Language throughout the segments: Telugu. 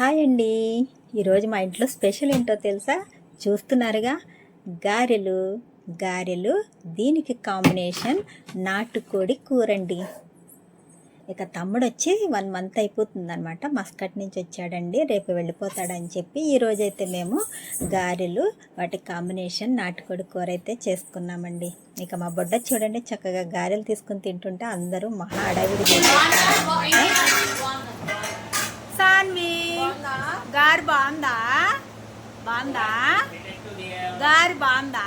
హాయ్ అండి. ఈరోజు మా ఇంట్లో స్పెషల్ ఏంటో తెలుసా? చూస్తున్నారుగా? గారెలు. గారెలు దీనికి కాంబినేషన్ నాటుకోడి కూరండి. ఇక తమ్ముడు వచ్చి వన్ మంత్ అయిపోతుందనమాట మస్కట్ నుంచి వచ్చాడండి. రేపు వెళ్ళిపోతాడని చెప్పి ఈరోజు అయితే మేము గారెలు వాటి కాంబినేషన్ నాటుకోడి కూర అయితే చేసుకున్నామండి. ఇక మా బొడ్డ చూడండి చక్కగా గారెలు తీసుకుని తింటుంటే అందరూ మహా అడవిడి బాగుందా? గారి బాగుందా?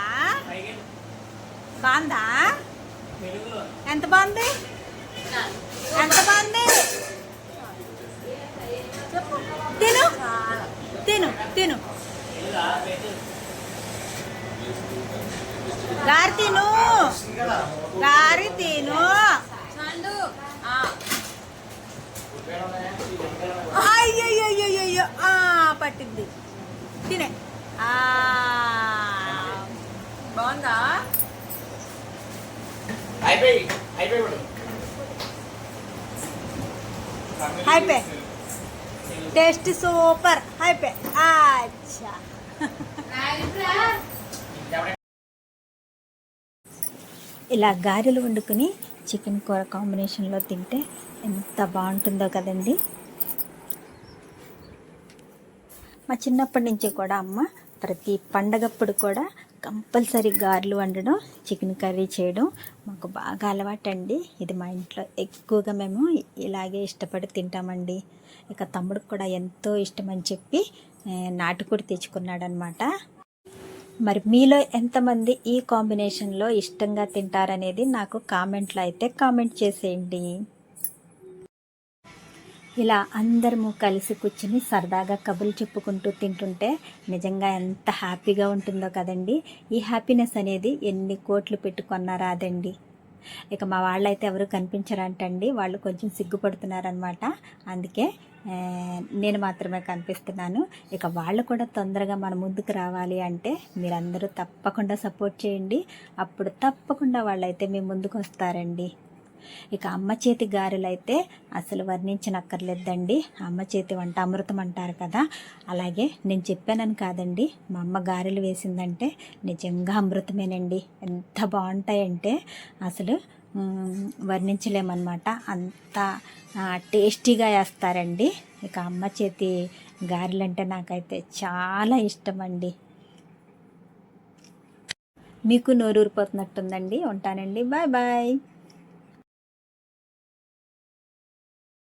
బాగుందా? ఎంత బాగుంది? ఎంత బాగుంది? తిను. తిను తిను. గారి తిను. గారి తిను. అయ్యయ్యో పట్టింది. తినే. బాగుందా? అయిపోయి అయిపోయి ఇప్పుడు. అయిపోయి. Taste super. అయిపోయి. అచ్చా. ఇలా గారెలు వండుకొని చికెన్ కూర కాంబినేషన్లో తింటే ఎంత బాగుంటుందో కదండి. మా చిన్నప్పటి నుంచి కూడా అమ్మ ప్రతి పండగప్పుడు కూడా కంపల్సరీ గారెలు వండడం చికెన్ కర్రీ చేయడం మాకు బాగా అలవాటండి. ఇది మా ఇంట్లో ఎక్కువగా మేము ఇలాగే ఇష్టపడి తింటామండి. ఇక తమ్ముడికి కూడా ఎంతో ఇష్టమని చెప్పి ఏ, నాటుకోడి తెచ్చుకున్నాడనమాట మరి మీలో ఎంతమంది ఈ కాంబినేషన్లో ఇష్టంగా తింటారనేది నాకు కామెంట్లో అయితే కామెంట్ చేసేయండి. ఇలా అందరము కలిసి కూర్చుని సరదాగా కబుర్లు చెప్పుకుంటూ తింటుంటే నిజంగా ఎంత హ్యాపీగా ఉంటుందో కదండి. ఈ హ్యాపీనెస్ అనేది ఎన్ని కోట్లు పెట్టుకున్నారాదండి ఇక మా వాళ్ళైతే ఎవరు కనిపించరంటండి. వాళ్ళు కొంచెం సిగ్గుపడుతున్నారనమాట అందుకే నేను మాత్రమే కనిపిస్తున్నాను. ఇక వాళ్ళు కూడా తొందరగా మన ముందుకు రావాలి అంటే మీరందరూ తప్పకుండా సపోర్ట్ చేయండి. అప్పుడు తప్పకుండా వాళ్ళైతే మీ ముందుకు వస్తారండి. ఇక అమ్మ చేతి గారెలు అయితే అసలు వర్ణించనక్కర్లేదండి. అమ్మ చేతి వంట అమృతం అంటారు కదా. అలాగే నేను చెప్పానని కాదండి మా అమ్మ గారెలు వేసిందంటే నిజంగా అమృతమేనండి. ఎంత బాగుంటాయంటే అసలు వర్ణించలేమన్నమాట. అంత టేస్టీగా వేస్తారండి. ఇక అమ్మ చేతి గారెలు అంటే నాకైతే చాలా ఇష్టం అండి మీకు నోరూరిపోతున్నట్టుందండి. ఉంటానండి. Bye bye.